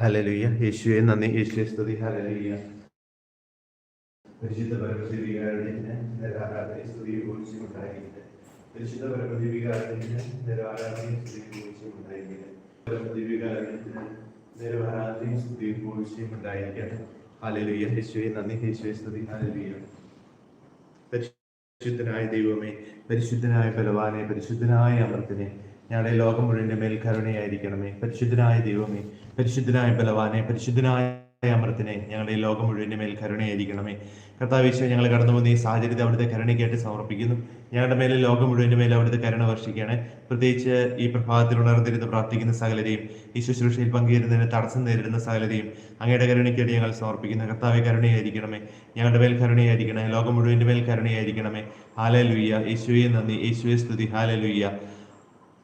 ഹലലുയ്യ യേശുവെ നന്ദി. യേശുവെ സ്തുതി. ഹലലുയ്യ പരിശുദ്ധ കുറിച്ച് ഉണ്ടായിരിക്കട്ടെ ഹലലുയ്യ യേശുവെ നന്ദി. യേശുവെ സ്തുതി. ഹലലുയ്യ പരിശുദ്ധനായ ദൈവമേ പരിശുദ്ധനായ ബലവാനെ പരിശുദ്ധനായ അമൃത്തിനെ ഞങ്ങളുടെ ലോകം മുഴുവന്റെ മേൽ കരുണയായിരിക്കണമേ പരിശുദ്ധനായ ദൈവമേ പരിശുദ്ധനായ ബലവാനെ പരിശുദ്ധനായ അമൃത്തിനെ ഞങ്ങളുടെ ലോകം മുഴുവന്റെ മേൽ കരുണയായിരിക്കണമേ. ഈശോ ഞങ്ങൾ കടന്നു പോകുന്ന ഈ സാഹചര്യത്തെ അവിടുത്തെ കരുണയ്ക്കായിട്ട് സമർപ്പിക്കുന്നു. ഞങ്ങളുടെ മേലെ ലോകം മുഴുവന്റെ മേലെ അവിടുത്തെ കരുണ വർഷിക്കുകയാണ് പ്രത്യേകിച്ച് ഈ പ്രഭാതത്തിൽ ഉണർന്നിരുന്ന് പ്രാർത്ഥിക്കുന്ന സകലരെയും ഈ ശുശ്രൂഷയിൽ പങ്കുചേരുന്നതിന് തടസ്സം നേരിടുന്ന സകലരെയും അങ്ങയുടെ കരുണയ്ക്കായിട്ട് ഞങ്ങൾ സമർപ്പിക്കുന്നു. കർത്താവെ കരുണയായിരിക്കണമേ. ഞങ്ങളുടെ മേൽ കരുണയായിരിക്കണമേ. ലോകം മുഴുവന്റെ മേൽ കരുണയായിരിക്കണമേ. ഹാല ലുയ്യ യേശുവെ നന്ദി. യേശുവെ സ്തുതി. ഹാല ലുയ്യ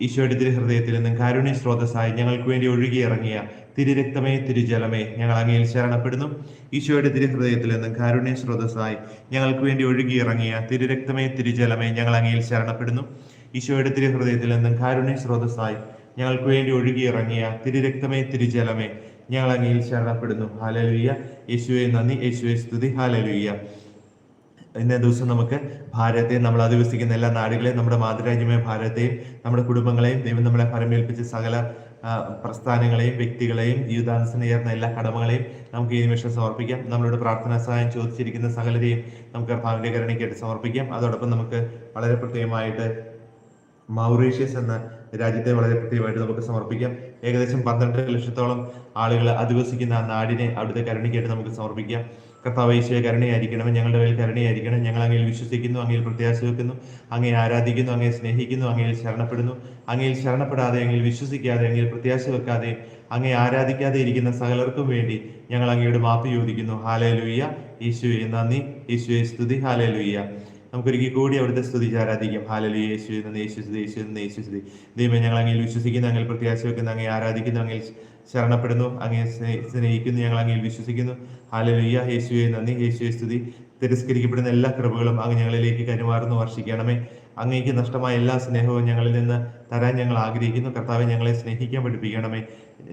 ഈശോയുടെ തിരുഹൃദയത്തിൽ നിന്നും കാരുണ്യ സ്രോതസ്സായി ഞങ്ങൾക്ക് വേണ്ടി ഒഴുകി ഇറങ്ങിയ തിരുരക്തമേ തിരുജലമേ ഞങ്ങൾ അങ്ങയിൽ ശരണപ്പെടുന്നു. ഈശോയുടെ തിരുഹൃദയത്തിൽ നിന്നും കാരുണ്യ സ്രോതസ്സായി ഞങ്ങൾക്ക് വേണ്ടി ഒഴുകി ഇറങ്ങിയ തിരുരക്തമേ തിരുജലമേ ഞങ്ങൾ അങ്ങയിൽ ശരണപ്പെടുന്നു. ഈശോയുടെ തിരുഹൃദയത്തിൽ നിന്നും കാരുണ്യ സ്രോതസ്സായി ഞങ്ങൾക്ക് വേണ്ടി ഒഴുകി ഇറങ്ങിയ തിരുരക്തമേ തിരുജലമേ ഞങ്ങൾ അങ്ങയിൽ ശരണപ്പെടുന്നു. ഹാലലുയ്യ യേശുവെ നന്ദി. യേശുവെ സ്തുതി. ഹാലലുയ്യ ഇന്നേ ദിവസം നമുക്ക് ഭാരതത്തെ നമ്മൾ അധിവസിക്കുന്ന എല്ലാ നാടുകളെയും നമ്മുടെ മാതൃരാജ്യമായ ഭാരതത്തെയും നമ്മുടെ കുടുംബങ്ങളെയും ദൈവം നമ്മളെ ഫലമേൽപ്പിച്ച സകല പ്രസ്ഥാനങ്ങളെയും വ്യക്തികളെയും ജീവിതാന്തസ്സിന് ചേർന്ന എല്ലാ കടമകളെയും നമുക്ക് ഈ നിമിഷം സമർപ്പിക്കാം. നമ്മളോട് പ്രാർത്ഥനാ സഹായം ചോദിച്ചിരിക്കുന്ന സകലരെയും നമുക്ക് കർത്താവിന്റെ കരുണയ്ക്കായിട്ട് സമർപ്പിക്കാം. അതോടൊപ്പം നമുക്ക് വളരെ പ്രത്യേകമായിട്ട് മൗറീഷ്യസ് എന്ന രാജ്യത്തെ വളരെ പ്രത്യേകമായിട്ട് നമുക്ക് സമർപ്പിക്കാം. ഏകദേശം പന്ത്രണ്ട് ലക്ഷത്തോളം ആളുകൾ അധിവസിക്കുന്ന ആ നാടിനെ അവിടുത്തെ കരുണയ്ക്കായിട്ട് നമുക്ക് സമർപ്പിക്കാം. കർത്താവ് ഈശോയെ കരുണയായിരിക്കണം ഞങ്ങളുടെ മേൽ കരുണയായിരിക്കണം. ഞങ്ങൾ അങ്ങയിൽ വിശ്വസിക്കുന്നു അങ്ങയിൽ പ്രത്യാശ വെക്കുന്നു അങ്ങയെ ആരാധിക്കുന്നു അങ്ങയെ സ്നേഹിക്കുന്നു അങ്ങയിൽ ശരണപ്പെടുന്നു. അങ്ങയിൽ ശരണപ്പെടാതെ അങ്ങയിൽ വിശ്വസിക്കാതെ അങ്ങയിൽ പ്രത്യാശ വെക്കാതെ അങ്ങയെ ആരാധിക്കാതെ ഇരിക്കുന്ന സകലർക്കും വേണ്ടി ഞങ്ങൾ അങ്ങയുടെ മാപ്പ് ചോദിക്കുന്നു. ഹാലേ ലുയ്യ യേശുവെ നന്ദി. യേശുവെ സ്തുതി. ഹാലേ ലുയ്യ നമുക്കൊരിക്കൽ കൂടി അവിടുത്തെ സ്തുതിച്ച് ആരാധിക്കാം. ഹാലലി യേശു എന്ന് യേശു യേശു എന്ന് യേശു ദൈവം ഞങ്ങൾ അങ്ങയിൽ വിശ്വസിക്കുന്നു അങ്ങനെ പ്രത്യാശ വെക്കുന്നു അങ്ങനെ ആരാധിക്കുന്നു അങ്ങനെ ശരണപ്പെടുന്നു അങ്ങനെ സ്നേഹിക്കുന്നു ഞങ്ങൾ അങ്ങനെ വിശ്വസിക്കുന്നു. ഹാലലുയ്യ യേശുവെ നന്ദി. യേശുവെ സ്തുതി. തിരസ്കരിക്കപ്പെടുന്ന എല്ലാ കൃപകളും അങ്ങ് ഞങ്ങളിലേക്ക് കരുമാറുന്നു വർഷിക്കണമേ. അങ്ങേക്ക് നഷ്ടമായ എല്ലാ സ്നേഹവും ഞങ്ങളിൽ നിന്ന് തരാൻ ഞങ്ങൾ ആഗ്രഹിക്കുന്നു. കർത്താവെ ഞങ്ങളെ സ്നേഹിക്കാൻ പഠിപ്പിക്കണമേ.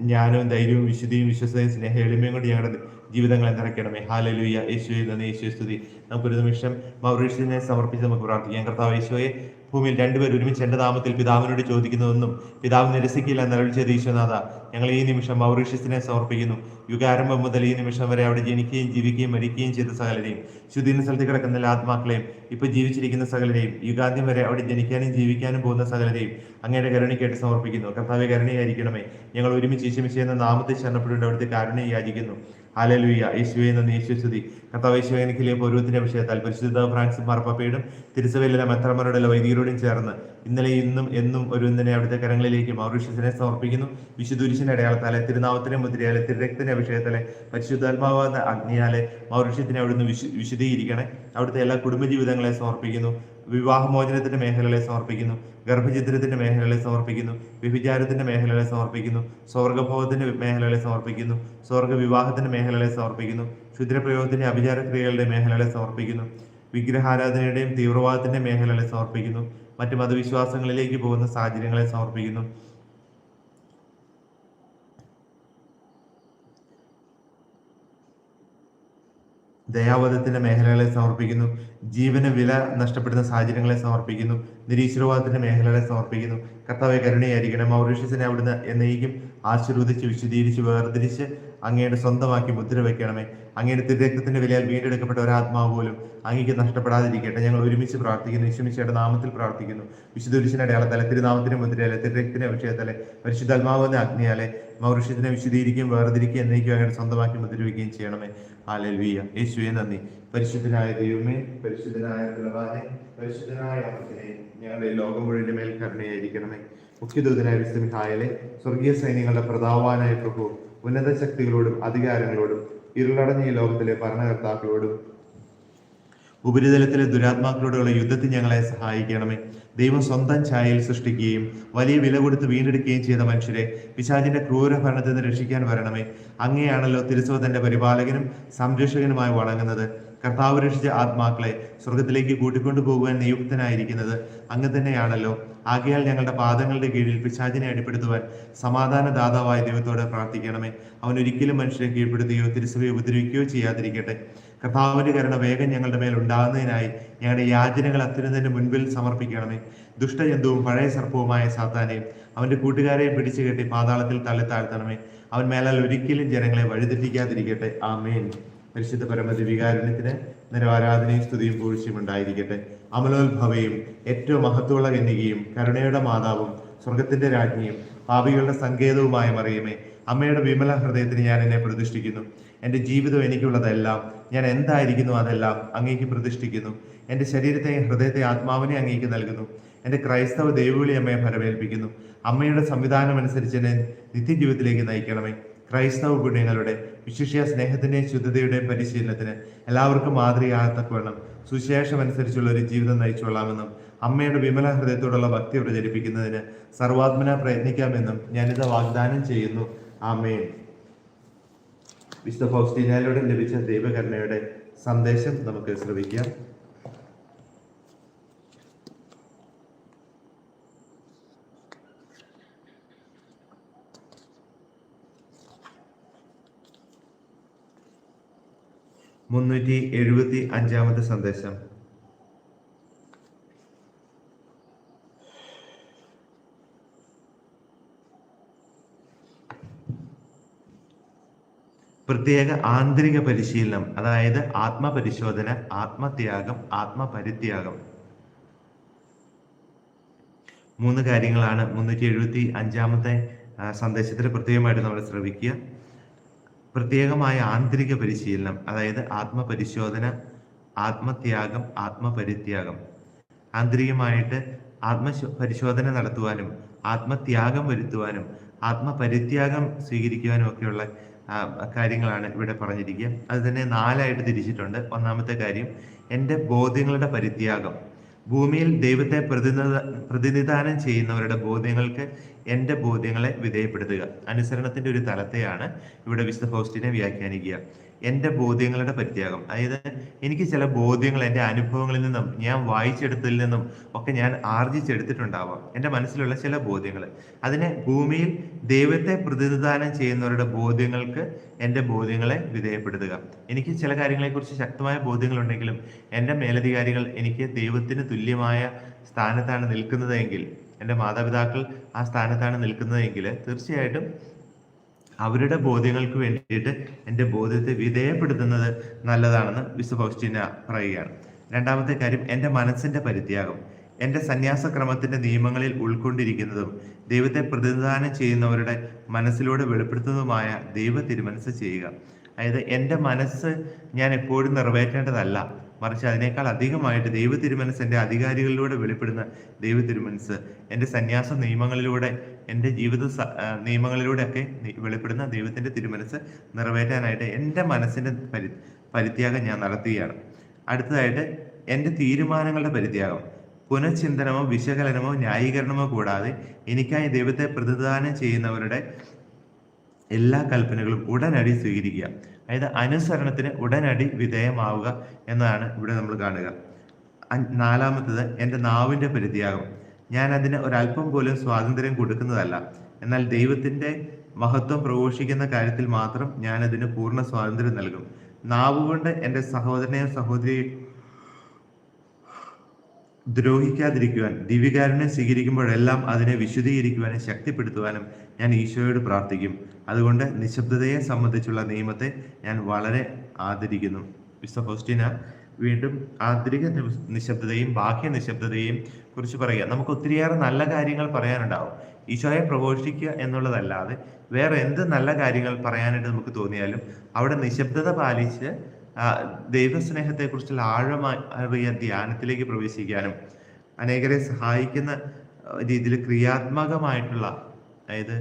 ജ്ഞാനവും ധൈര്യവും വിശുദ്ധിയും വിശ്വസതയും സ്നേഹ എളിമയും കൊണ്ട് ഞങ്ങളുടെ ജീവിതങ്ങളെ നിറയ്ക്കണമേ. ഹാലലുയ്യ യേശുവെ നന്ദി. യേശുവെ സ്തുതി. നമുക്കൊരു നിമിഷം മൗറീഷ്യനെ സമർപ്പിച്ച് നമുക്ക് പ്രാർത്ഥിക്കാം. കർത്താവ് യേശുവെ ഭൂമിയിൽ രണ്ടുപേർ ഒരുമിച്ച് എന്റെ നാമത്തിൽ പിതാവിനോട് ചോദിക്കുന്നതെന്നും പിതാവ് നിരസിക്കില്ല എന്നരൾ ചെയ്ത ഈശ്വനാഥ ഞങ്ങൾ ഈ നിമിഷം മൗറീഷ്യസിനെ സമർപ്പിക്കുന്നു. യുഗാരംഭം മുതൽ ഈ നിമിഷം വരെ അവിടെ ജനിക്കുകയും ജീവിക്കുകയും മരിക്കുകയും ചെയ്ത സകലരെയും ശുദ്ധീന സ്ഥലത്ത് കിടക്കുന്ന ആത്മാക്കളെയും ഇപ്പൊ ജീവിച്ചിരിക്കുന്ന സകലരെയും യുഗാദ്യം വരെ അവിടെ ജനിക്കാനും ജീവിക്കാനും പോകുന്ന സകലരെയും അങ്ങയുടെ കരുണയ്ക്കായിട്ട് സമർപ്പിക്കുന്നു. കർത്താവ് കരുണയായിരിക്കണമേ. ഞങ്ങൾ ഒരുമിച്ച് ഈശമിശ എന്ന നാമത്തെ ശരണപ്പെടേണ്ട അവിടുത്തെ കാരുണ്യം യാചിക്കുന്നു. ഹാലലുയ്യ യേശുവെ എന്ന യേശുസ്തുതി കർത്താവ് എനിക്ക് പൗരവത്തിന്റെ വിഷയത്താൽ പരിശുദ്ധ ഫ്രാൻസിസ് മാർപ്പാപ്പയുടെ തിരുസഭയിലെ മെത്രമാരുടെ വൈദികരോടും ചേർന്ന് ഇന്നലെ ഇന്നും എന്നും ഒരു ഇന്നലെ അവിടുത്തെ കരങ്ങളിലേക്ക് മൗറീഷ്യസിനെ സമർപ്പിക്കുന്നു. വിശുദ്ധുരിശിന്റെ അടയാളത്താലെ തിരുനാമത്തിനെ മുദ്രയാലെ തിരുരക്തന്റെ വിഷയത്തിലെ പരിശുദ്ധാത്മാവാദ അഗ്നിയാലെ മൗറീഷ്യത്തിനെ അവിടുന്ന് വിശു വിശുദ്ധീകരിക്കണേ. അവിടുത്തെ എല്ലാ കുടുംബജീവിതങ്ങളെ സമർപ്പിക്കുന്നു. വിവാഹമോചനത്തിന്റെ മേഖലകളെ സമർപ്പിക്കുന്നു. ഗർഭചിത്രത്തിന്റെ മേഖലകളെ സമർപ്പിക്കുന്നു. വ്യഭിചാരത്തിന്റെ മേഖലകളെ സമർപ്പിക്കുന്നു. സ്വർഗഭോഗത്തിന്റെ മേഖലകളെ സമർപ്പിക്കുന്നു. സ്വർഗ വിവാഹത്തിന്റെ മേഖലകളെ സമർപ്പിക്കുന്നു. ക്ഷുദ്രപ്രയോഗത്തിന്റെ അഭിചാരക്രിയകളുടെ മേഖലകളെ സമർപ്പിക്കുന്നു. വിഗ്രഹാരാധനയുടെയും തീവ്രവാദത്തിന്റെ മേഖലകളെ സമർപ്പിക്കുന്നു. മറ്റ് മതവിശ്വാസങ്ങളിലേക്ക് പോകുന്ന സാഹചര്യങ്ങളെ സമർപ്പിക്കുന്നു. ദയാവധത്തിന്റെ മേഖലകളെ സമർപ്പിക്കുന്നു. ജീവന് വില നഷ്ടപ്പെടുന്ന സാഹചര്യങ്ങളെ സമർപ്പിക്കുന്നു. നിരീശ്വരവാദത്തിന്റെ മേഖലകളെ സമർപ്പിക്കുന്നു. കർത്താവെ കരുണയായിരിക്കണം മൗറീഷ്യസിനെ അവിടുന്ന് എന്നേക്കും ആശീർവദിച്ച് വിശദീകരിച്ച് വേർതിരിച്ച് അങ്ങയുടെ സ്വന്തമാക്കി മുദ്ര വയ്ക്കണമേ അങ്ങയുടെ തിരക്തത്തിന്റെ വിലയിൽ വീണ്ടെടുക്കപ്പെട്ട ഒരാത്മാവ് പോലും അങ്ങേക്ക് നഷ്ടപ്പെടാതിരിക്കട്ടെ. ഞങ്ങൾ ഒരുമിച്ച് പ്രാർത്ഥിക്കുന്നു. വിശ്വമിച്ചയുടെ നാമത്തിൽ പ്രാർത്ഥിക്കുന്നു. വിശുദ്ധ പുരുഷന്റെ അടയാളത്തലെ തിരുനാമത്തിന്റെ മുദ്രയാലെ തിരക്തത്തിന്റെ വിഷയത്തിലെ പരിശുദ്ധാത്മാവെന്ന അഗ്നിയാലെ മൗറിഷ്യത്തിനെ വിശദീകരിക്കുകയും വേർതിരിക്കുകയും എന്നേക്കും അങ്ങയുടെ സ്വന്തമാക്കി മുദ്രവയ്ക്കുകയും ചെയ്യണമേ. ആലൽവിയ യേശുവെ നന്ദി. പരിശുദ്ധനായ ദൈവമേ പരിശുദ്ധനായ പ്രഭാതെ പരിശുദ്ധനായ അമ്മത്തിനെ ഞങ്ങളുടെ ലോകം മുഴുവൻ മേൽ കരുണയായിരിക്കണമേ. മുഖ്യദൂതനായ വിസ്തമിഹായലെ സ്വർഗീയ സൈന്യങ്ങളുടെ പ്രതാപവാനായ പ്രഭു ഉന്നത ശക്തികളോടും അധികാരങ്ങളോടും ഇരുളടഞ്ഞ ലോകത്തിലെ ഭരണകർത്താക്കളോടും ഉപരിതലത്തിലെ ദുരാത്മാക്കളോടുള്ള യുദ്ധത്തിൽ ഞങ്ങളെ സഹായിക്കണമേ. ദൈവം സ്വന്തം ഛായയിൽ സൃഷ്ടിക്കുകയും വലിയ വില കൊടുത്ത് വീണ്ടെടുക്കുകയും ചെയ്ത മനുഷ്യരെ പിശാചിന്റെ ക്രൂര ഭരണത്തിൽ നിന്ന് രക്ഷിക്കാൻ വരണമേ. അങ്ങനെയാണല്ലോ തിരുസോതന്റെ പരിപാലകനും സംരക്ഷകനുമായി വണങ്ങുന്നത്. കർത്താവ് രക്ഷിച്ച ആത്മാക്കളെ സ്വർഗത്തിലേക്ക് കൂട്ടിക്കൊണ്ടു പോകുവാൻ നിയുക്തനായിരിക്കുന്നത് അങ്ങ് തന്നെയാണല്ലോ. ആകയാൽ ഞങ്ങളുടെ പാദങ്ങളുടെ കീഴിൽ പിശാചിനെ അടിപ്പെടുത്തുവാൻ സമാധാന ദാതാവായ ദൈവത്തോട് പ്രാർത്ഥിക്കണമേ. അവൻ ഒരിക്കലും മനുഷ്യരെ കീഴ്പ്പെടുത്തുകയോ തിരുസഭയെ ഉപദ്രവിക്കുകയോ ചെയ്യാതിരിക്കട്ടെ. കർത്താവിന്റെ കരുണ വേഗം ഞങ്ങളുടെ മേൽ ഉണ്ടാകുന്നതിനായി ഞങ്ങളുടെ യാചനകൾ അത്യുന്നതിന്റെ മുൻപിൽ സമർപ്പിക്കണമേ. ദുഷ്ടജന്തുവും പഴയ സർപ്പവുമായ സാത്താനെയും അവന്റെ കൂട്ടുകാരെയും പിടിച്ചു കെട്ടി പാതാളത്തിൽ തള്ളി താഴ്ത്തണമേ. അവൻ മേലാൽ ഒരിക്കലും ജനങ്ങളെ വഴിതെറ്റിക്കാതിരിക്കട്ടെ. ആമേൻ. പരിശുദ്ധ പരമതി വികാരണത്തിന് നിരവാരാധനയും സ്തുതിയും പൂഴ്ചയും ഉണ്ടായിരിക്കട്ടെ. അമലോത്ഭവയും ഏറ്റവും മഹത്വമുള്ള കന്യകയും കരുണയുടെ മാതാവും സ്വർഗത്തിന്റെ രാജ്ഞിയും പാപികളുടെ സങ്കേതവുമായ മറിയമേ അമ്മയുടെ വിമല ഹൃദയത്തിന് ഞാൻ എന്നെ പ്രതിഷ്ഠിക്കുന്നു. എന്റെ ജീവിതം എനിക്കുള്ളതെല്ലാം ഞാൻ എന്തായിരിക്കുന്നു അതെല്ലാം അങ്ങേക്ക് പ്രതിഷ്ഠിക്കുന്നു. എന്റെ ശരീരത്തെയും ഹൃദയത്തെ ആത്മാവിനെ അങ്ങേക്ക് നൽകുന്നു. എന്റെ ക്രൈസ്തവ ദൈവവിളി അമ്മയെ ഫലമേൽപ്പിക്കുന്നു അമ്മയുടെ സംവിധാനം അനുസരിച്ച് എന്നെ നിത്യജീവിതത്തിലേക്ക് നയിക്കണമേ. ക്രൈസ്തവ ഗുണങ്ങളുടെ വിശിഷ്യ സ്നേഹത്തിന്റെയും ശുദ്ധതയുടെയും പരിശീലനത്തിന് എല്ലാവർക്കും മാതൃകയാകത്തക്കവണ്ണം സുശേഷം അനുസരിച്ചുള്ള ഒരു ജീവിതം നയിച്ചുകൊള്ളാമെന്നും അമ്മയുടെ വിമല ഹൃദയത്തോടുള്ള ഭക്തി പ്രചരിപ്പിക്കുന്നതിന് സർവാത്മന പ്രയത്നിക്കാമെന്നും ഞാനിത് വാഗ്ദാനം ചെയ്യുന്നു. ആമേൻ. വിശുദ്ധ ഫൗസ്റ്റീനയിലൂടെ ലഭിച്ച ദൈവകരുണയുടെ സന്ദേശം നമുക്ക് ശ്രവിക്കാം. മുന്നൂറ്റി എഴുപത്തി അഞ്ചാമത്തെ സന്ദേശം. പ്രത്യേക ആന്തരിക പരിശീലനം അതായത് ആത്മപരിശോധന ആത്മത്യാഗം ആത്മപരിത്യാഗം. മൂന്ന് കാര്യങ്ങളാണ് മുന്നൂറ്റി എഴുപത്തി അഞ്ചാമത്തെ സന്ദേശത്തിൽ പ്രത്യേകമായിട്ട് നമ്മൾ ശ്രവിക്കുക. പ്രത്യേകമായ ആന്തരിക പരിശീലനം അതായത് ആത്മപരിശോധന ആത്മത്യാഗം ആത്മപരിത്യാഗം. ആന്തരികമായിട്ട് ആത്മ പരിശോധന നടത്തുവാനും ആത്മത്യാഗം വരുത്തുവാനും ആത്മപരിത്യാഗം സ്വീകരിക്കുവാനും ഒക്കെയുള്ള കാര്യങ്ങളാണ് ഇവിടെ പറഞ്ഞിരിക്കുക. അത് തന്നെ നാലായിട്ട് തിരിച്ചിട്ടുണ്ട്. ഒന്നാമത്തെ കാര്യം എന്റെ ബോധ്യങ്ങളുടെ പരിത്യാഗം. ഭൂമിയിൽ ദൈവത്തെ പ്രതിനിധാനം ചെയ്യുന്നവരുടെ ബോധ്യങ്ങൾക്ക് എന്റെ ബോധ്യങ്ങളെ വിധേയപ്പെടുത്തുക. അനുസരണത്തിന്റെ ഒരു തലത്തെയാണ് ഇവിടെ വിശുദ്ധ ഫൗസ്റ്റിനെ വ്യാഖ്യാനിക്കുക. എന്റെ ബോധ്യങ്ങളുടെ പരിത്യാഗം. അതായത് എനിക്ക് ചില ബോധ്യങ്ങൾ എന്റെ അനുഭവങ്ങളിൽ നിന്നും ഞാൻ വായിച്ചെടുത്തതിൽ നിന്നും ഒക്കെ ഞാൻ ആർജിച്ചെടുത്തിട്ടുണ്ടാവാം. എന്റെ മനസ്സിലുള്ള ചില ബോധ്യങ്ങൾ. അതിനെ ഭൂമിയിൽ ദൈവത്തെ പ്രതിനിധാനം ചെയ്യുന്നവരുടെ ബോധ്യങ്ങൾക്ക് എന്റെ ബോധ്യങ്ങളെ വിധേയപ്പെടുത്തുക. എനിക്ക് ചില കാര്യങ്ങളെക്കുറിച്ച് ശക്തമായ ബോധ്യങ്ങളുണ്ടെങ്കിലും എന്റെ മേലധികാരികൾ എനിക്ക് ദൈവത്തിന് തുല്യമായ സ്ഥാനത്താണ് നിൽക്കുന്നതെങ്കിൽ എന്റെ മാതാപിതാക്കൾ ആ സ്ഥാനത്താണ് നിൽക്കുന്നതെങ്കിൽ തീർച്ചയായിട്ടും അവരുടെ ബോധ്യങ്ങൾക്ക് വേണ്ടിയിട്ട് എന്റെ ബോധ്യത്തെ വിധേയപ്പെടുത്തുന്നത് നല്ലതാണെന്ന് വിശു ഫൗസ്റ്റീന പറയുകയാണ്. രണ്ടാമത്തെ കാര്യം എന്റെ മനസ്സിന്റെ പരിത്യാഗം. എന്റെ സന്യാസക്രമത്തിന്റെ നിയമങ്ങളിൽ ഉൾക്കൊണ്ടിരിക്കുന്നതും ദൈവത്തെ പ്രതിനിധാനം ചെയ്യുന്നവരുടെ മനസ്സിലൂടെ വെളിപ്പെടുത്തുന്നതുമായ ദൈവ തിരുമനസ് ചെയ്യുക. അതായത് എന്റെ മനസ്സ് ഞാൻ എപ്പോഴും നിറവേറ്റേണ്ടതല്ല. മറിച്ച് അതിനേക്കാൾ അധികമായിട്ട് ദൈവ തിരുമനസ് എന്റെ അധികാരികളിലൂടെ വെളിപ്പെടുന്ന ദൈവ തിരുമനസ് എന്റെ സന്യാസ നിയമങ്ങളിലൂടെ എന്റെ ജീവിത നിയമങ്ങളിലൂടെയൊക്കെ വെളിപ്പെടുന്ന ദൈവത്തിന്റെ തിരുമനസ് നിറവേറ്റാനായിട്ട് എന്റെ മനസ്സിന്റെ പരി പരിത്യാഗം ഞാൻ നടത്തുകയാണ്. അടുത്തതായിട്ട് എന്റെ തീരുമാനങ്ങളുടെ പരിത്യാഗം. പുനഃചിന്തനമോ വിശകലനമോ ന്യായീകരണമോ കൂടാതെ എനിക്കായി ദൈവത്തെ പ്രതിദാനം ചെയ്യുന്നവരുടെ എല്ലാ കൽപ്പനകളും ഉടനടി സ്വീകരിക്കുക. അതായത് അനുസരണത്തിന് ഉടനടി വിധേയമാവുക എന്നതാണ് ഇവിടെ നമ്മൾ കാണുക. നാലാമത്തത് എന്റെ നാവിന്റെ പരിധിയാകും ഞാൻ അതിന് ഒരല്പം പോലും സ്വാതന്ത്ര്യം കൊടുക്കുന്നതല്ല. എന്നാൽ ദൈവത്തിന്റെ മഹത്വം പ്രഘോഷിക്കുന്ന കാര്യത്തിൽ മാത്രം ഞാൻ അതിന് പൂർണ സ്വാതന്ത്ര്യം നൽകും. നാവുകൊണ്ട് എന്റെ സഹോദരനെയും സഹോദരിയെയും ദ്രോഹിക്കാതിരിക്കുവാൻ ദിവ്യകാരനെ സ്വീകരിക്കുമ്പോഴെല്ലാം അതിനെ വിശുദ്ധീകരിക്കുവാനും ശക്തിപ്പെടുത്തുവാനും ഞാൻ ഈശോയോട് പ്രാർത്ഥിക്കും. അതുകൊണ്ട് നിശബ്ദതയെ സംബന്ധിച്ചുള്ള നിയമത്തെ ഞാൻ വളരെ ആദരിക്കുന്നു. വിശുദ്ധ ഫൗസ്റ്റീന വീണ്ടും ആന്തരിക നിശബ്ദതയും ബാഹ്യ നിശബ്ദതയും കുറിച്ച് പറയുക. നമുക്ക് ഒത്തിരിയേറെ നല്ല കാര്യങ്ങൾ പറയാനുണ്ടാവും. ഈശോയെ പ്രഘോഷിക്കുക എന്നുള്ളതല്ലാതെ വേറെ എന്ത് നല്ല കാര്യങ്ങൾ പറയാനായിട്ട് നമുക്ക് തോന്നിയാലും അവിടെ നിശബ്ദത പാലിച്ച് ദൈവസ്നേഹത്തെക്കുറിച്ചുള്ള ആഴമായ ധ്യാനത്തിലേക്ക് പ്രവേശിക്കാനും അനേകരെ സഹായിക്കുന്ന രീതിയിൽ ക്രിയാത്മകമായിട്ടുള്ള അതായത്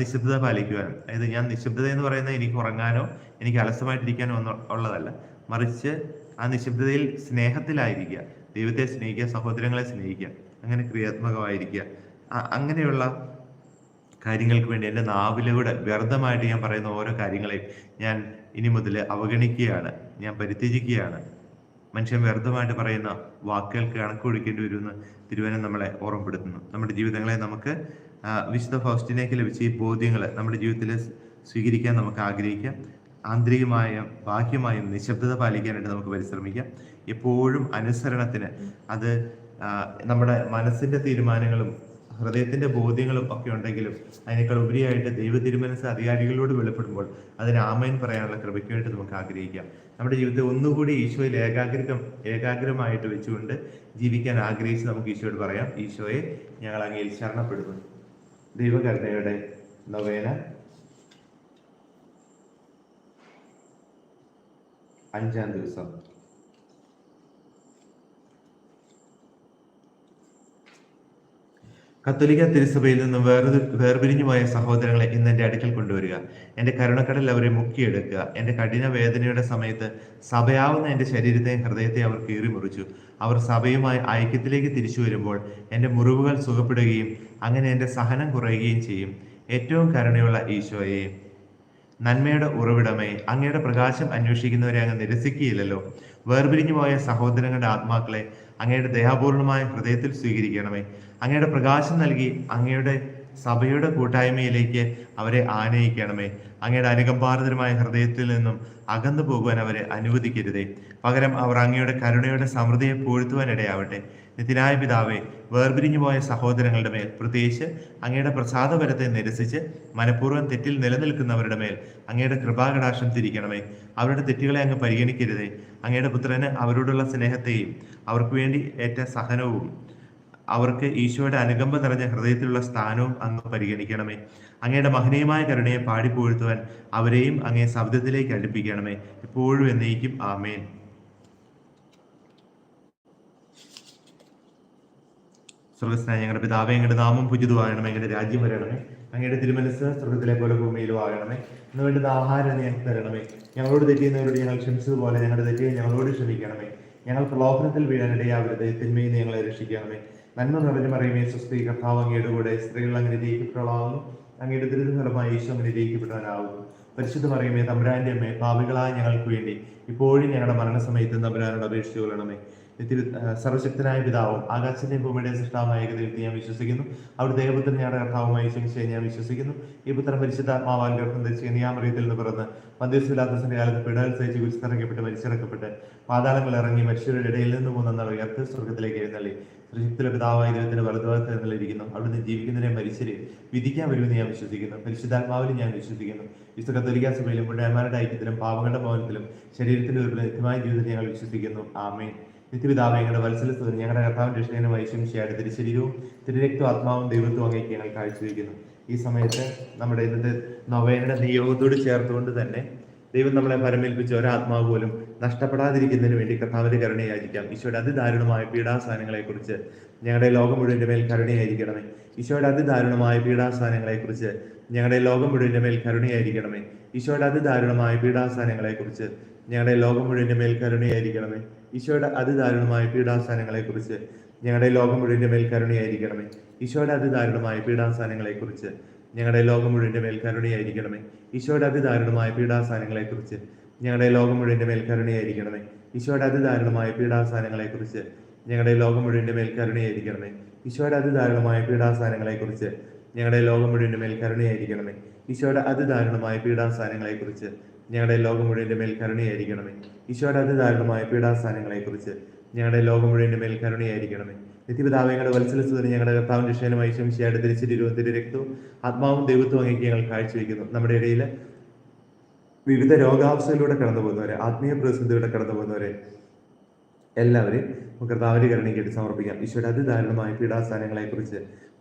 നിശബ്ദത പാലിക്കുവാനും അതായത് ഞാൻ നിശബ്ദത എന്ന് പറയുന്നത് എനിക്ക് ഉറങ്ങാനോ എനിക്ക് അലസമായിട്ടിരിക്കാനോ ഒന്നും ഉള്ളതല്ല. മറിച്ച് ആ നിശബ്ദതയിൽ സ്നേഹത്തിലായിരിക്കുക ദൈവത്തെ സ്നേഹിക്കുക സഹോദരങ്ങളെ സ്നേഹിക്കുക അങ്ങനെ ക്രിയാത്മകമായിരിക്കുക. അങ്ങനെയുള്ള കാര്യങ്ങൾക്ക് വേണ്ടി എന്റെ നാവിലൂടെ വ്യർത്ഥമായിട്ട് ഞാൻ പറയുന്ന ഓരോ കാര്യങ്ങളെയും ഞാൻ ഇനി മുതൽ അവഗണിക്കുകയാണ് ഞാൻ പരിത്യജിക്കുകയാണ്. മനുഷ്യൻ വ്യർത്ഥമായിട്ട് പറയുന്ന വാക്കുകൾക്ക് കണക്ക് കൊടുക്കേണ്ടി വരുമെന്ന് തിരുവനം നമ്മളെ ഓർമ്മപ്പെടുത്തുന്നു. നമ്മുടെ ജീവിതങ്ങളെ നമുക്ക് വിശുദ്ധ ഫൗസ്റ്റിനേക്ക് ലഭിച്ച ഈ ബോധ്യങ്ങൾ നമ്മുടെ ജീവിതത്തിൽ സ്വീകരിക്കാൻ നമുക്ക് ആഗ്രഹിക്കാം. ആന്തരികമായും ബാഹ്യമായും നിശബ്ദത പാലിക്കാനായിട്ട് നമുക്ക് പരിശ്രമിക്കാം. എപ്പോഴും അനുസരണത്തിന് അത് നമ്മുടെ മനസ്സിന്റെ തീരുമാനങ്ങളും ഹൃദയത്തിന്റെ ബോധ്യങ്ങളും ഒക്കെ ഉണ്ടെങ്കിലും അതിനേക്കാൾ ഉപരിയായിട്ട് ദൈവ തിരുമനസ് അധികാരികളോട് വെളിപ്പെടുമ്പോൾ അതിന് ആമയൻ പറയാനുള്ള കൃപയ്ക്ക് നമുക്ക് ആഗ്രഹിക്കാം. നമ്മുടെ ജീവിതത്തെ ഒന്നുകൂടി ഈശോയിൽ ഏകാഗ്രം ഏകാഗ്രമായിട്ട് വെച്ചുകൊണ്ട് ജീവിക്കാൻ ആഗ്രഹിച്ച് നമുക്ക് ഈശോയോട് പറയാം. ഈശോയെ ഞങ്ങൾ അങ്ങയിൽ ശരണപ്പെടുന്നു. ദൈവകരുണയുടെ നൊവേന. അഞ്ചാം ദിവസം. കത്തോലിക്ക തിരുസഭയിൽ നിന്ന് വേറെ വേർപിരിഞ്ഞു പോയ സഹോദരങ്ങളെ ഇന്ന് എന്റെ അടുക്കൽ കൊണ്ടുവരിക. എന്റെ കരുണക്കടൽ അവരെ മുക്കിയെടുക്കുക. എന്റെ കഠിന വേദനയുടെ സമയത്ത് സഭയാവുന്ന എന്റെ ശരീരത്തെയും ഹൃദയത്തെയും അവർ കീറിമുറിച്ചു. അവർ സഭയുമായി ഐക്യത്തിലേക്ക് തിരിച്ചു വരുമ്പോൾ എന്റെ മുറിവുകൾ സുഖപ്പെടുകയും അങ്ങനെ എന്റെ സഹനം കുറയുകയും ചെയ്യും. ഏറ്റവും കരുണയുള്ള ഈശോയെ നന്മയുടെ ഉറവിടമേ അങ്ങയുടെ പ്രകാശം അന്വേഷിക്കുന്നവരെ അങ്ങ് നിരസിക്കുകയില്ലല്ലോ. വേർപിരിഞ്ഞു പോയ സഹോദരങ്ങളുടെ ആത്മാക്കളെ അങ്ങയുടെ ദയാപൂർണമായ ഹൃദയത്തിൽ സ്വീകരിക്കണമേ. അങ്ങയുടെ പ്രകാശം നൽകി അങ്ങയുടെ സഭയുടെ കൂട്ടായ്മയിലേക്ക് അവരെ ആനയിക്കണമേ. അങ്ങയുടെ അനുകമ്പാർദ്രമായ ഹൃദയത്തിൽ നിന്നും അകന്നു പോകുവാൻ അവരെ അനുവദിക്കരുതേ. പകരം അവർ അങ്ങയുടെ കരുണയുടെ സമൃദ്ധിയെ പൂഴ്ത്തുവാൻ ഇടയാവട്ടെ. നിത്യനായ പിതാവെ വേർപിരിഞ്ഞു പോയ സഹോദരങ്ങളുടെ മേൽ പ്രത്യേകിച്ച് അങ്ങയുടെ പ്രസാദപരത്തെ നിരസിച്ച് മനഃപൂർവം തെറ്റിൽ നിലനിൽക്കുന്നവരുടെ മേൽ അങ്ങയുടെ കൃപാകടാക്ഷം തിരിക്കണമേ. അവരുടെ തെറ്റുകളെ അങ്ങ് പരിഗണിക്കരുതേ. അങ്ങയുടെ പുത്രന് അവരോടുള്ള സ്നേഹത്തെയും അവർക്ക് വേണ്ടി ഏറ്റ സഹനവും അവർക്ക് ഈശോയുടെ അനുകമ്പ നിറഞ്ഞ ഹൃദയത്തിലുള്ള സ്ഥാനവും അങ്ങ് പരിഗണിക്കണമേ. അങ്ങയുടെ മഹനീയമായ കരുണയെ പാടിപ്പുഴ്ത്തുവാൻ അവരെയും അങ്ങേ ശബ്ദത്തിലേക്ക് അടുപ്പിക്കണമേ. എപ്പോഴും എന്നേക്കും ആമേൻ. സ്വർഗസ്നായ ഞങ്ങളുടെ പിതാവേ ഞങ്ങളുടെ നാമം പൂജിതമാകണമേ. ഞങ്ങളുടെ രാജ്യം വരണമേ. അങ്ങയുടെ തിരുമനസ് സ്വർഗത്തിലെ പോലെ ഭൂമിയിലും ആകണമേ. ഇന്ന് വേണ്ടുന്ന ആഹാരം ഞങ്ങൾക്ക് തരണമേ. ഞങ്ങളോട് തെറ്റിയുന്നവരോട് ഞങ്ങൾ ക്ഷമിച്ചതുപോലെ ഞങ്ങളുടെ തെറ്റിയെ ഞങ്ങളോട് ക്ഷമിക്കണമേ. ഞങ്ങൾ പ്രലോഭനത്തിൽ വീഴാനിടയാവരുത്. തിന്മയിൽ ഞങ്ങളെ രക്ഷിക്കണമേ. നന്മ നിറഞ്ഞു പറയുമേ സ്വസ്തി കർത്താവ് അങ്ങയുടെ കൂടെ. സ്ത്രീകൾ അങ്ങനെ ജയിക്കപ്പെടാവുന്നു. അങ്ങയുടെ ദുരിതഫലമായി ഈശോ അങ്ങനെ ജയിക്കപ്പെടാനാവുന്നു. പരിശുദ്ധ പറയുമേ തമ്പുരാന്റെ അമ്മേ പാപികളായ ഞങ്ങൾക്ക് വേണ്ടി ഇപ്പോഴും ഞങ്ങളുടെ മരണസമയത്ത് തമ്പുരാനോട് അപേക്ഷിച്ചു കൊള്ളണമേ. സർവശക്തനായ പിതാവും ആകാശത്തിന്റെ ഭൂമിയുടെ സൃഷ്ടാവുമായ ഏകദൈവത്തെ ഞാൻ വിശ്വസിക്കുന്നു. അവിടെ ദൈവപുത്രൻ ഞങ്ങളുടെ കർത്താവുമായി ശംശയെ ഞാൻ വിശ്വസിക്കുന്നു. ഈ പുത്രൻ പരിശുദ്ധാത്മാവാൻ ഗർഭം ധരിച്ച് നിയാമറിയത്തിൽ നിന്ന് പിറന്ന് പന്തിസിലാത്തസിന്റെ കാലത്ത് പിടകൾ സഹിച്ച് കുരിശിറക്കപ്പെട്ട് മരിച്ചിറക്കപ്പെട്ട് പാതാളങ്ങൾ ഇറങ്ങി മനുഷ്യരുടെ ഇടയിൽ നിന്ന് പോകുന്ന ഉയർത്ത് സ്വർഗത്തിലേക്ക് എഴുന്നള്ളി. സൃഷ്ടിത്തിലെ പിതാവായ ദൈവത്തിന്റെ വലതുഭാഗത്ത് എഴുന്നള്ളിരിക്കുന്നു അവിടുന്ന് ജീവിക്കുന്നതിനെ മരിച്ചരെ വിധിക്കാൻ വരുമെന്ന് ഞാൻ വിശ്വസിക്കുന്നു. പരിശുദ്ധാത്മാവിലും ഞാൻ വിശ്വസിക്കുന്നു. വിശുദ്ധ കത്തോലിക്ക സഭയിലും മുഴുവന്മാരുടെ ഐക്യത്തിലും പാവങ്ങളുടെ ഭവനത്തിലും ശരീരത്തിന്റെ ഒരു നിത്യമായ ജീവിതത്തിൽ ഞങ്ങൾ വിശ്വസിക്കുന്നു. ആമേൻ. നിത്യപിതാവ് ഞങ്ങളുടെ വത്സലസ്തുതി ഞങ്ങളുടെ കർത്താവിന്റെ രക്ഷകനുമായി ശംശിയായിട്ട് തിരുശരീരവും തിരുരക്തവും ആത്മാവും ദൈവത്വം അങ്ങേക്ക് ഞങ്ങൾ കാഴ്ചവെക്കുന്നു ഈ സമയത്ത് നമ്മുടെ ഇന്നത്തെ നൊവേനയുടെ നിയോഗത്തോട് ചേർത്തുകൊണ്ട് തന്നെ ദൈവം നമ്മളെ പരമേൽപ്പിച്ച ഒരാത്മാവ് പോലും നഷ്ടപ്പെടാതിരിക്കുന്നതിന് വേണ്ടി കർത്താവിന്റെ കരുണയായിരിക്കാം ഈശോയുടെ അതിദാരുണമായ കുറിച്ച് ഞങ്ങളുടെ ലോകം മുഴുവന്റെ മേൽ കരുണയായിരിക്കണമേ ഈശോയുടെ അതിദാരുണമായ കുറിച്ച് ഞങ്ങളുടെ ലോകം മുഴുവന്റെ മേൽ കരുണയായിരിക്കണമേ ഈശോയുടെ അതിദാരുണമായ കുറിച്ച് ഞങ്ങളുടെ ലോകം മുഴുവന്റെ മേൽ കരുണയായിരിക്കണമേ ഈശോയുടെ അതിദാരുണമായ പീഡാസ്ഥാനങ്ങളെക്കുറിച്ച് ഞങ്ങളുടെ ലോകം മുഴുവന്റെ മേൽ കരുണയായിരിക്കണമേ. ഈശോയുടെ അതിദാരുണമായ പീഡാസ്ഥാനങ്ങളെക്കുറിച്ച് ഞങ്ങളുടെ ലോകം മുഴുവന്റെ മേൽ കരുണയായിരിക്കണമേ. ഈശോയുടെ അതിദാരുണമായ പീഡാസ്ഥാനങ്ങളെക്കുറിച്ച് ഞങ്ങളുടെ ലോകം മുഴുവന്റെ മേൽ കരുണയായിരിക്കണമേ. ഈശോയുടെ അതിദാരുണമായ പീഡാസ്ഥാനങ്ങളെക്കുറിച്ച് ഞങ്ങളുടെ ലോകം മുഴുവന്റെ മേൽ കരുണയായിരിക്കണമേ. ഈശോയുടെ അതിദാരുണമായ പീഡാസ്ഥാനങ്ങളെക്കുറിച്ച് ഞങ്ങളുടെ ലോകം മുഴുവന്റെ മേൽ കരുണയായിരിക്കണമേ. ഈശോയുടെ അതിദാരുണമായ പീഡാസാനങ്ങളെ കുറിച്ച് ഞങ്ങളുടെ ലോകം മുഴുവന്റെ മേൽ കരുണയായിരിക്കണമേ. ഈശോയുടെ അതിദാരുണമായ പീഡാസ്ഥാനങ്ങളെക്കുറിച്ച് ഞങ്ങളുടെ ലോകം മുഴുവന്റെ മേൽ കരുണയായിരിക്കണമേ. നിത്യപിതാവങ്ങളുടെ വത്സലസുതന് ഞങ്ങളുടെ കർത്താവിന്റെ രക്ഷകനുമായി ശംശിയായിട്ട് തിരിച്ചിരിക്കുന്നു തിരി രക്തവും ആത്മാവും ദൈവത്വം അങ്ങേക്ക് ഞങ്ങൾ കാഴ്ചവെക്കുന്നു നമ്മുടെ ഇടയിൽ വിവിധ രോഗാവസ്ഥയിലൂടെ കടന്നു പോകുന്നവരെ ആത്മീയ പ്രതിസന്ധിയിലൂടെ കടന്നു പോകുന്നവരെ എല്ലാവരെയും കർത്താവിന്റെ കരുണയ്ക്കായിട്ട് സമർപ്പിക്കാം. ഈശോയുടെ അതിദാരുണമായ പീഡാസ്ഥാനങ്ങളെ കുറിച്ച്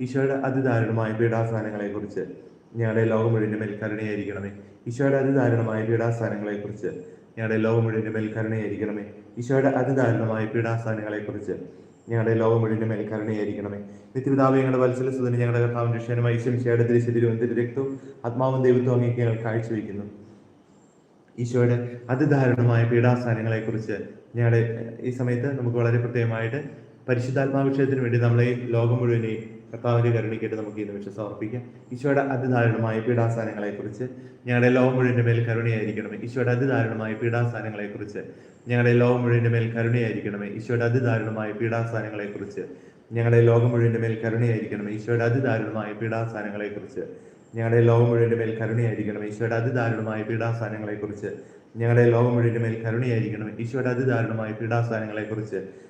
ഈശോയുടെ അതിദാരുണമായ പീഡാസ്ഥാനങ്ങളെ കുറിച്ച് ഞങ്ങളുടെ ലോകം മുഴുവന്റെ മേൽ കരുണയായിരിക്കണമേ. ഈശോയുടെ അതിദാരുണമായ പീഡാസ്ഥാനങ്ങളെ കുറിച്ച് ഞങ്ങളുടെ ലോകം മുഴുവന്റെ മേൽ കരുണയായിരിക്കണമേ. ഈശോയുടെ അതിദാരുണമായ പീഡാസ്ഥാനങ്ങളെക്കുറിച്ച് ഞങ്ങളുടെ ലോകം മുഴുവന്റെ മേൽ കരുണയായിരിക്കണമേ. നിത്യപിതാവ് ഞങ്ങളുടെ വത്സല സുധന ഞങ്ങളുടെ കർത്താവിന്റെ രക്ഷനുമായി ശംശയുടെ ദൃശ്യ തിരു രക്തവും ആത്മാവും ദൈവത്വം അങ്ങേക്ക് ഞങ്ങൾ കാഴ്ചവെക്കുന്നു ഈശോയുടെ അതിദാരുണമായ പീഡാസ്ഥാനങ്ങളെക്കുറിച്ച് ഞങ്ങളുടെ ഈ സമയത്ത് നമുക്ക് വളരെ പ്രത്യേകമായിട്ട് പരിശുദ്ധാത്മാവിഷയത്തിന് വേണ്ടി നമ്മളെ ലോകം മുഴുവനെയും കർത്താവിന്റെ കരുണിക്കേട്ട് നമുക്ക് ഈ നിമിഷം സമർപ്പിക്കാം. ഈശോയുടെ അതിദാരുണമായ പീഡാസ്ഥാനങ്ങളെക്കുറിച്ച് ഞങ്ങളുടെ ലോകം മുഴുവന്റെ മേൽ കരുണയായിരിക്കണമേ. ഈശോയുടെ അതിദാരുണമായ പീഡാസ്ഥാനങ്ങളെക്കുറിച്ച് ഞങ്ങളുടെ ലോകം മുഴുവന്റെ മേൽ കരുണയായിരിക്കണമേ. ഈശോയുടെ അതിദാരുണമായ പീഡാസ്ഥാനങ്ങളെക്കുറിച്ച് ഞങ്ങളുടെ ലോകം മുഴുവന്റെ മേൽ കരുണയായിരിക്കണമേ. ഈശോയുടെ അതിദാരുണമായ പീഡാസ്ഥാനങ്ങളെക്കുറിച്ച് ഞങ്ങളുടെ ലോകം മുഴുവന്റെ മേൽ കരുണയായിരിക്കണമേ. ഈശോയുടെ അതിദാരുണമായ പീഡാസ്ഥാനങ്ങളെക്കുറിച്ച് ഞങ്ങളുടെ ലോകം മുഴുവന്റെ മേൽ കരുണയായിരിക്കണമേ. ഈശോയുടെ അതിദാരുണമായ പീഡാസ്ഥാനങ്ങളെക്കുറിച്ച്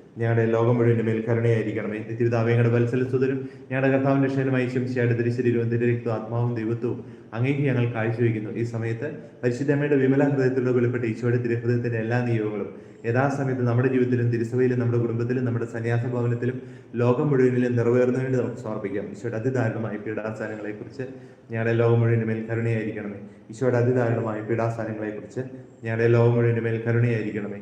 ഞങ്ങളുടെ ലോകം മുഴുവന്റെ മേൽ കരുണയായിരിക്കണമേ. നിത്യപിതാവങ്ങളുടെ വത്സലസുതരും ഞങ്ങളുടെ കർത്താവിന്റെ ക്ഷേമമായി ശംശിയുടെ തിരിശരീരവും തിരക്തവും ആത്മാവും ദൈവത്വവും അങ്ങേക്ക് ഞങ്ങൾ കാഴ്ചവെക്കുന്നു ഈ സമയത്ത് പരിശുദ്ധമ്മയുടെ വിമല ഹൃദയത്തിലൂടെ വെളിപ്പെട്ട ഈശോയുടെ തിരുഹൃദയത്തിന്റെ എല്ലാ നിയോഗങ്ങളും യഥാസമയത്ത് നമ്മുടെ ജീവിതത്തിലും തിരുസഭയിലും നമ്മുടെ കുടുംബത്തിലും നമ്മുടെ സന്യാസ ഭവനത്തിലും ലോകം മുഴുവനിലും നിറവേറുന്നതിന് നമുക്ക് സമർപ്പിക്കാം. ഈശോയുടെ അതിദാരുണമായ പീഡാസ്ഥാനങ്ങളെക്കുറിച്ച് ഞങ്ങളുടെ ലോകം മുഴുവന്റെ മേൽ കരുണയായിരിക്കണമേ. ഈശോയുടെ അതിദാരുണമായ പീഡാസ്ഥാനങ്ങളെക്കുറിച്ച് ഞങ്ങളുടെ ലോകം മുഴുവന്റെ മേൽ കരുണയായിരിക്കണമേ.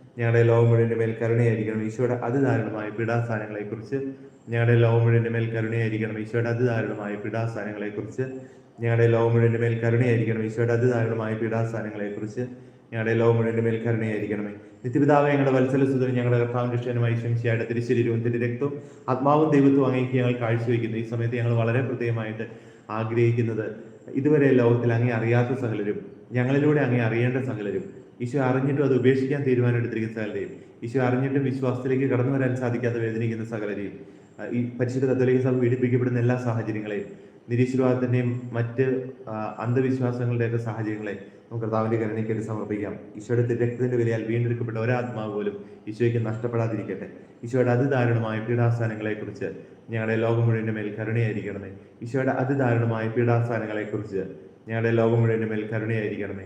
ഞങ്ങളുടെ ലോകം മുഴുവന്റെ മേൽ കരുണയായിരിക്കണം. ഈശോയുടെ അതിദാരുണമായ പീഡാസ്ഥാനങ്ങളെക്കുറിച്ച് ഞങ്ങളുടെ ലോകം മുഴുവന്റെ മേൽ കരുണയായിരിക്കണം. ഈശോയുടെ അതിദാരുണമായ പീഡാസ്ഥാനങ്ങളെക്കുറിച്ച് ഞങ്ങളുടെ ലോകം മുഴുവന്റെ മേൽ കരുണയായിരിക്കണം. ഈശോയുടെ അതിദാരുണമായ പീഡാസ്ഥാനങ്ങളെക്കുറിച്ച് ഞങ്ങളുടെ ലോകം മുഴുവന്റെ മേൽ കരുണയായിരിക്കണമേ നിത്യപിതാവ് ഞങ്ങളുടെ വത്സല വത്സലസുതനും ഞങ്ങളുടെ കർത്താവിന്റെ ഇഷ്ടനുമായി ശംശിയായിട്ട് തിരുശരീരവും തിരി രക്തവും ആത്മാവും ദൈവത്വം അങ്ങേക്ക് ഞങ്ങൾ കാഴ്ചവെക്കുന്നു ഈ സമയത്ത് ഞങ്ങൾ വളരെ പ്രത്യേകമായിട്ട് ആഗ്രഹിക്കുന്നത് ഇതുവരെ ലോകത്തിൽ അങ്ങേ അറിയാത്ത സകലരും ഞങ്ങളിലൂടെ അങ്ങേ അറിയേണ്ട സകലരും ഈശോ അറിഞ്ഞിട്ടും അത് ഉപേക്ഷിക്കാൻ തീരുമാനമെടുത്തിരിക്കുന്ന സകലരെയും. ഈശോ അറിഞ്ഞിട്ടും വിശ്വാസത്തിലേക്ക് കടന്നു വരാൻ സാധിക്കാതെ വേദനിക്കുന്ന സകലരെയും. ഈ പരിശുദ്ധ കത്തോലിക്ക സഭ പീഡിപ്പിക്കപ്പെടുന്ന എല്ലാ സാഹചര്യങ്ങളെയും നിരീശ്വരവാദത്തിന്റെയും മറ്റ് അന്ധവിശ്വാസങ്ങളുടെയൊക്കെ സാഹചര്യങ്ങളെ നമുക്ക് കർത്താവിന്റെ കരുണയ്ക്കായിട്ട് സമർപ്പിക്കാം. ഈശോയുടെ തിരക്തത്തിന്റെ വിലയാൽ വീണ്ടെടുക്കപ്പെട്ട ഒരാത്മാവ് പോലും ഈശോയ്ക്ക് നഷ്ടപ്പെടാതിരിക്കട്ടെ. ഈശോയുടെ അതിദാരുണമായ പീഡാസ്ഥാനങ്ങളെ കുറിച്ച് ഞങ്ങളുടെ ലോകം മുഴുവന്റെ മേൽ കരുണയായിരിക്കണമേ. ഈശോയുടെ അതിദാരുണമായ പീഡാസ്ഥാനങ്ങളെ കുറിച്ച് ഞങ്ങളുടെ ലോകം മുഴുവന്റെ മേൽ കരുണയായിരിക്കണമേ.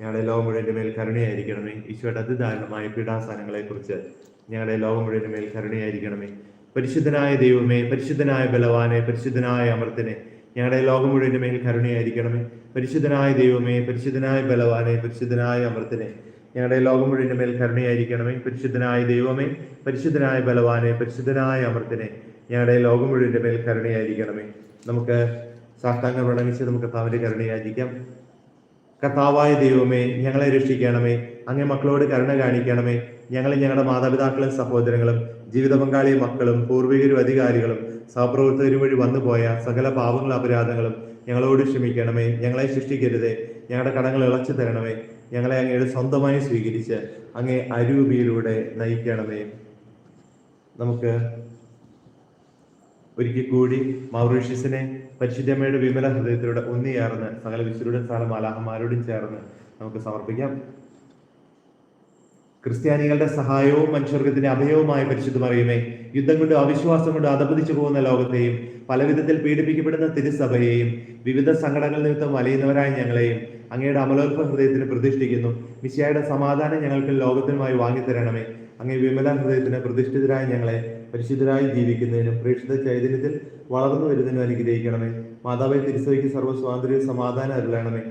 ഞങ്ങളുടെ ലോകം മുഴുവന്റെ മേൽ കരുണയായിരിക്കണമേ. ഈശോയുടെ അതിദാരുണമായ പീഡാസ്ഥാനങ്ങളെ ഞങ്ങളെ ഞങ്ങളുടെ ലോകം മുഴുവന്റെ മേൽ കരുണയായിരിക്കണമേ. പരിശുദ്ധനായ ദൈവമേ പരിശുദ്ധനായ ബലവാനെ പരിശുദ്ധനായ അമർത്തിനെ ഞങ്ങളുടെ ലോകം മുഴുവന്റെ മേൽ കരുണയായിരിക്കണമേ. പരിശുദ്ധനായ ദൈവമേ പരിശുദ്ധനായ ബലവാനെ പരിശുദ്ധനായ അമർത്തിനെ ഞങ്ങളുടെ ലോകം മുഴുവന്റെ മേൽ കരുണയായിരിക്കണമേ. പരിശുദ്ധനായ ദൈവമേ പരിശുദ്ധനായ ബലവാനെ പരിശുദ്ധനായ അമർത്തിനെ ഞങ്ങളുടെ ലോകം മുഴുവന്റെ മേൽ കരുണയായിരിക്കണമേ. നമുക്ക് സാഷ്ടാംഗം പ്രണമിച്ച് നമുക്ക് താമര കരുണയായിരിക്കാം. കർത്താവായ ദൈവമേ ഞങ്ങളെ രക്ഷിക്കണമേ. അങ്ങേ മക്കളോട് കരുണ കാണിക്കണമേ. ഞങ്ങളെ ഞങ്ങളുടെ മാതാപിതാക്കളും സഹോദരങ്ങളും ജീവിത പങ്കാളി മക്കളും പൂർവികരും അധികാരികളും സഹപ്രവർത്തകരും വഴി വന്നുപോയ സകല പാപങ്ങളും അപരാധങ്ങളും ഞങ്ങളോട് ക്ഷമിക്കണമേ. ഞങ്ങളെ സൃഷ്ടിക്കരുതേ ഞങ്ങളുടെ കടങ്ങൾ ഇളച്ചു തരണമേ. ഞങ്ങളെ അങ്ങയുടെ സ്വന്തമായി സ്വീകരിച്ച് അങ്ങേ അരൂപിയിലൂടെ നയിക്കണമേ. നമുക്ക് ഒരിക്കൽ കൂടി മൗറീഷ്യസിനെ പരിശുദ്ധമ്മയുടെ വിമല ഹൃദയത്തിലൂടെ ഒന്നിയേർന്ന് സകല വിശുദ്ധരുടെ സകല മാലാഹമാരോടും ചേർന്ന് നമുക്ക് സമർപ്പിക്കാം. ക്രിസ്ത്യാനികളുടെ സഹായവും മനുഷ്യർഗത്തിന്റെ അഭയവുമായ പരിശുദ്ധ മറിയുമേ യുദ്ധം കൊണ്ട് അവിശ്വാസം കൊണ്ട് അധപതിച്ചു പോകുന്ന ലോകത്തെയും പലവിധത്തിൽ പീഡിപ്പിക്കപ്പെടുന്ന തിരുസഭയെയും വിവിധ സങ്കടങ്ങൾ നിമിത്തം വലയുന്നവരായ ഞങ്ങളെയും അങ്ങയുടെ അമലോത്ഭ ഹൃദയത്തിന് പ്രതിഷ്ഠിക്കുന്നു. മിശിയായുടെ സമാധാനം ഞങ്ങൾക്ക് ലോകത്തിനുമായി വാങ്ങിത്തരണമേ. അങ്ങേ വിമല ഹൃദയത്തിന് പ്രതിഷ്ഠിതരായ ഞങ്ങളെ പരിശുദ്ധരായി ജീവിക്കുന്നതിനും പ്രേക്ഷിത ചൈതന്യത്തിൽ വളർന്നു വരുന്നതിനും അനുഗ്രഹിക്കണമേ. മാതാവെ തിരുസഭയ്ക്ക് സർവ സ്വാതന്ത്ര്യവും സമാധാനം അരുളണമേ.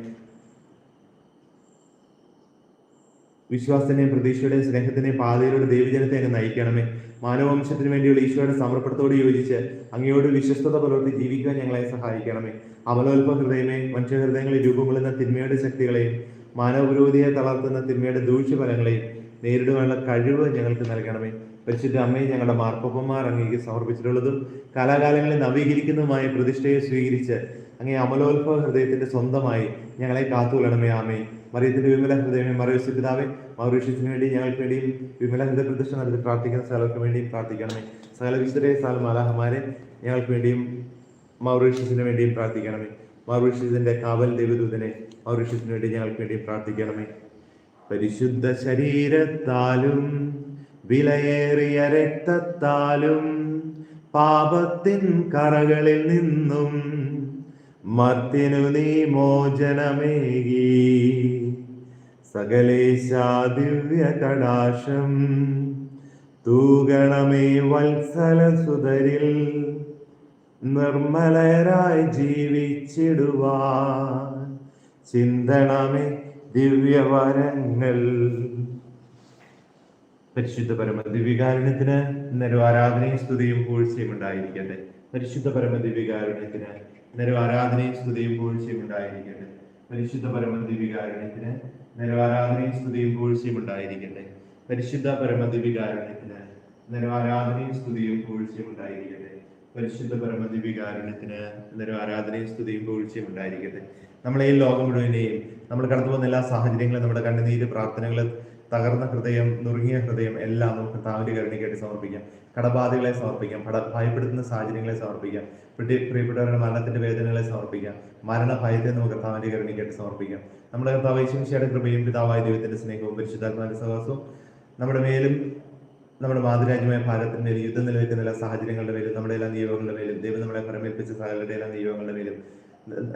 വിശ്വാസത്തിന്റെയും പ്രതീക്ഷയുടെയും സ്നേഹത്തിന്റെയും പാതയിലൂടെ ദൈവജനത്തെ അങ്ങ് നയിക്കണമേ. മാനവവംശത്തിന് വേണ്ടിയുള്ള ഈശോയുടെ സമർപ്പണത്തോട് യോജിച്ച് അങ്ങയോട് വിശ്വസ്തത പുലർത്തി ജീവിക്കാൻ ഞങ്ങളെ സഹായിക്കണമേ. അമലോൽപ ഹൃദയമേ മനുഷ്യഹൃദയങ്ങളിൽ രൂപം കൊള്ളുന്ന തിന്മയുടെ ശക്തികളെയും മാനവപുരോഗതിയെ തളർത്തുന്ന തിന്മയുടെ ദൂഷ്യഫലങ്ങളെയും നേരിടുവാനുള്ള കഴിവ് ഞങ്ങൾക്ക് നൽകണമേ. പരിശുദ്ധ അമ്മയെ ഞങ്ങളുടെ മാർപ്പപ്പന്മാർ അങ്ങേക്ക് സമർപ്പിച്ചിട്ടുള്ളതും കാലാകാലങ്ങളിൽ നവീകരിക്കുന്നതുമായ പ്രതിഷ്ഠയെ സ്വീകരിച്ച് അങ്ങേ അമലോത്ഭവ ഹൃദയത്തിന്റെ സ്വന്തമായി ഞങ്ങളെ കാത്തുകൊള്ളണമേ ആമേ മറിയത്തിന്റെ വിമല ഹൃദയമേ മറിയസ് പിതാവേ മൗറീഷ്യസിന് വേണ്ടി ഞങ്ങൾക്ക് വേണ്ടിയും വിമല ഹൃദയ പ്രതിഷ്ഠ നടത്തി പ്രാർത്ഥിക്കുന്ന സ്ഥലങ്ങൾക്ക് വേണ്ടിയും പ്രാർത്ഥിക്കണമേ. സകല വിശുദ്ധരെ സാൽ മാലാഹമാരെ ഞങ്ങൾക്ക് വേണ്ടിയും മൗറീഷ്യസിന് വേണ്ടിയും പ്രാർത്ഥിക്കണമേ. മൗറീഷ്യസിന്റെ കാവൽ ദേവദൂതനെ മൗറീഷ്യസിന് വേണ്ടി ഞങ്ങൾക്ക് വേണ്ടിയും പ്രാർത്ഥിക്കണമേ. പരിശുദ്ധ ശരീരത്താലും വിലയേറിയ രക്തത്താലും പാപത്തിൻ കറകളിൽ നിന്നും മർത്തിനു നീ മോചനമേകി. സകലേശാദിവ്യ കടാശം തൂകണമേ വത്സല സുതരിൽ നിർമ്മലരായി ജീവിച്ചിടുവാൻ. ചിന്തണമേ ദിവ്യവരങ്ങൾ പരിശുദ്ധ പരമ ദിവ്യകാരുണ്യത്തിന് ഇന്നൊരു ആരാധനയും സ്തുതിയും പൂഴ്ചയും ഉണ്ടായിരിക്കട്ടെ. പരിശുദ്ധ പരമ ദിവ്യകാരുണ്യത്തിന് ഇന്നൊരു ആരാധനയും സ്തുതിയും പൂഴ്ചയും ഉണ്ടായിരിക്കട്ടെ. പരിശുദ്ധ പരമ ദിവ്യകാരുണ്യത്തിന് ഇന്നൊരു ആരാധനയും സ്തുതിയും പൂഴ്ചയും ഉണ്ടായിരിക്കട്ടെ. പരിശുദ്ധ പരമ ദിവ്യകാരുണ്യത്തിന് ഇന്നൊരു ആരാധനയും സ്തുതിയും പൂഴ്ചയും ഉണ്ടായിരിക്കട്ടെ. പരിശുദ്ധ പരമ ദിവ്യകാരുണ്യത്തിന് ഇന്നൊരു ആരാധനയും സ്തുതിയും പൂഴ്ചയും ഉണ്ടായിരിക്കട്ടെ. നമ്മളെ ഈ ലോകം മുഴുവനെയും നമ്മൾ കടന്നു പോകുന്ന എല്ലാ സാഹചര്യങ്ങളും നമ്മുടെ കണ്ണുനീര് പ്രാർത്ഥനകൾ തകർന്ന ഹൃദയം നുറുങ്ങിയ ഹൃദയം എല്ലാം നമുക്ക് താവിന്റെ കരുണിക്കായിട്ട് സമർപ്പിക്കാം. കടബാധകളെ സമർപ്പിക്കാം. പട ഭയപ്പെടുത്തുന്ന സാഹചര്യങ്ങളെ സമർപ്പിക്കാം. പ്രിയ പ്രിയപ്പെട്ടവരുടെ മരണത്തിന്റെ വേദനകളെ സമർപ്പിക്കാം. മരണ ഭയത്തെ നമുക്ക് കർത്താവിന്റെ കരുണിക്കായിട്ട് സമർപ്പിക്കാം. നമ്മുടെ കർത്താവ് യേശുമിശിയുടെ കൃപയും പിതാവായ ദൈവത്തിന്റെ സ്നേഹവും പരിശുദ്ധാത്മാവിന്റെ സഹവാസവും നമ്മുടെ മേലും നമ്മുടെ മാതൃരാജ്യമായ ഭാരതത്തിന്റെ യുദ്ധം നിലനിൽക്കുന്ന എല്ലാ സാഹചര്യങ്ങളുടെ മേലും നമ്മുടെ എല്ലാ നിയോഗങ്ങളുടെ മേലും ദൈവം നമ്മളെ പരമേൽപ്പിച്ച സകലരുടെ എല്ലാ നിയോഗങ്ങളുടെ മേലും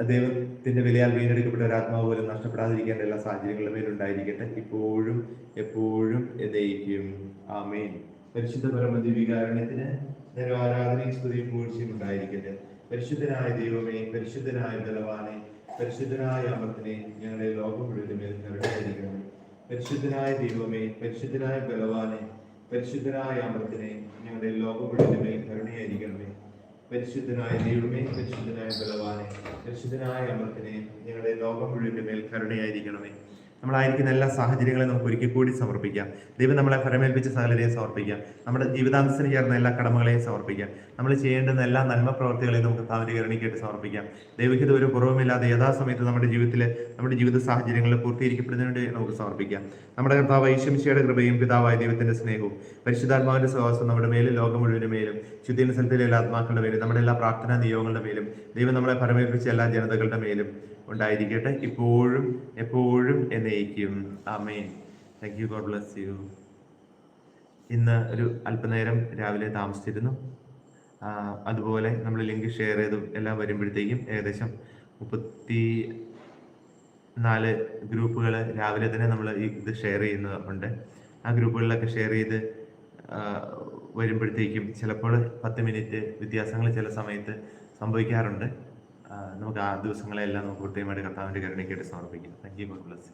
ദൈവത്തിന്റെ വിലയാൽ വീണ്ടെടുക്കപ്പെട്ട ഒരു ആത്മാവ് പോലും നഷ്ടപ്പെടാതിരിക്കേണ്ട എല്ലാ സാഹചര്യങ്ങളുടെ മേലുണ്ടായിരിക്കട്ടെ. ഇപ്പോഴും എപ്പോഴും എന്നേക്കും. ആമേൻ. പരിശുദ്ധ പരമദിവികാരണത്തിന് നേരം ആരാധനയും സ്തുതിയും പൂഴ്ചയും ഉണ്ടായിരിക്കട്ടെ. പരിശുദ്ധനായ ദൈവമേ പരിശുദ്ധനായ ബലവാനെ പരിശുദ്ധനായ അമർത്തിനെ ഞങ്ങളെ ലോകം മുഴുവൻ മേൽ പരിശുദ്ധനായ ദൈവമേ പരിശുദ്ധനായ ബലവാനെ പരിശുദ്ധനായ അമർത്തിനെ ഞങ്ങളുടെ ലോകം മുഴുവൻ കരുണയായിരിക്കണമേ. പരിശുദ്ധനായ ദൈവമേ പരിശുദ്ധനായ ബലവാനെ പരിശുദ്ധനായ അമർത്തിനെ ഞങ്ങളുടെ ലോകം മുഴുവൻ മേൽ കരുണയായിരിക്കണമേ. നമ്മളായിരിക്കുന്ന എല്ലാ സാഹചര്യങ്ങളെയും നമുക്ക് ഒരിക്കൽ കൂടി സമർപ്പിക്കാം. ദൈവം നമ്മളെ ഫലമേൽപ്പിച്ച സകലരെയും സമർപ്പിക്കാം. നമ്മുടെ ജീവിതാംശത്തിന് ചേർന്ന എല്ലാ കടമകളെയും സമർപ്പിക്കാം. നമ്മൾ ചെയ്യേണ്ടുന്ന എല്ലാ നന്മ പ്രവർത്തികളെയും നമുക്ക് താമരീകരണിക്കായിട്ട് കരുണിക്കായിട്ട് സമർപ്പിക്കാം. ദൈവഹിത ഒരു കുറവുമില്ലാതെ യഥാസമയത്ത് നമ്മുടെ ജീവിതത്തിലെ നമ്മുടെ ജീവിത സാഹചര്യങ്ങളിൽ പൂർത്തീകരിക്കപ്പെടുന്നതിന് വേണ്ടി നമുക്ക് സമർപ്പിക്കാം. നമ്മുടെ കർത്താവ് ഈശ്വംശയുടെ കൃപയും പിതാവായ ദൈവത്തിന്റെ സ്നേഹവും പരിശുദ്ധാത്മാവിന്റെ സഹവാസം നമ്മുടെ മേലും ലോകം മുഴുവനും മേലും ശുദ്ധീന സ്ഥലത്തിലെ എല്ലാ ആത്മാക്കളുടെ മേലും നമ്മുടെ എല്ലാ പ്രാർത്ഥനാ നിയോഗങ്ങളുടെ മേലും ദൈവം നമ്മളെ ഫലമേൽപ്പിച്ച എല്ലാ ജനതകളുടെ മേലും ഉണ്ടായിരിക്കട്ടെ. ഇപ്പോഴും എപ്പോഴും എന്നേക്കും ആമേൻ. Thank you God bless you ഇന്ന് ഒരു അല്പനേരം രാവിലെ താമസിച്ചിരുന്നു. അതുപോലെ നമ്മൾ ലിങ്ക് ഷെയർ ചെയ്തു എല്ലാം വരുമ്പോഴത്തേക്കും ഏകദേശം മുപ്പത്തി നാല് ഗ്രൂപ്പുകൾ രാവിലെ തന്നെ നമ്മൾ ഈ ഇത് ഷെയർ ചെയ്യുന്നുണ്ട് ആ ഗ്രൂപ്പുകളിലൊക്കെ ഷെയർ ചെയ്ത് വരുമ്പോഴത്തേക്കും ചിലപ്പോൾ പത്ത് മിനിറ്റ് വ്യത്യാസങ്ങൾ ചില സമയത്ത് സംഭവിക്കാറുണ്ട്. നമുക്ക് ആ ദിവസങ്ങളെല്ലാം നമുക്ക് കൃത്യമായിട്ട് കർത്താവിന്റെ കരുണയ്ക്കായിട്ട് സമർപ്പിക്കാം. Thank you God bless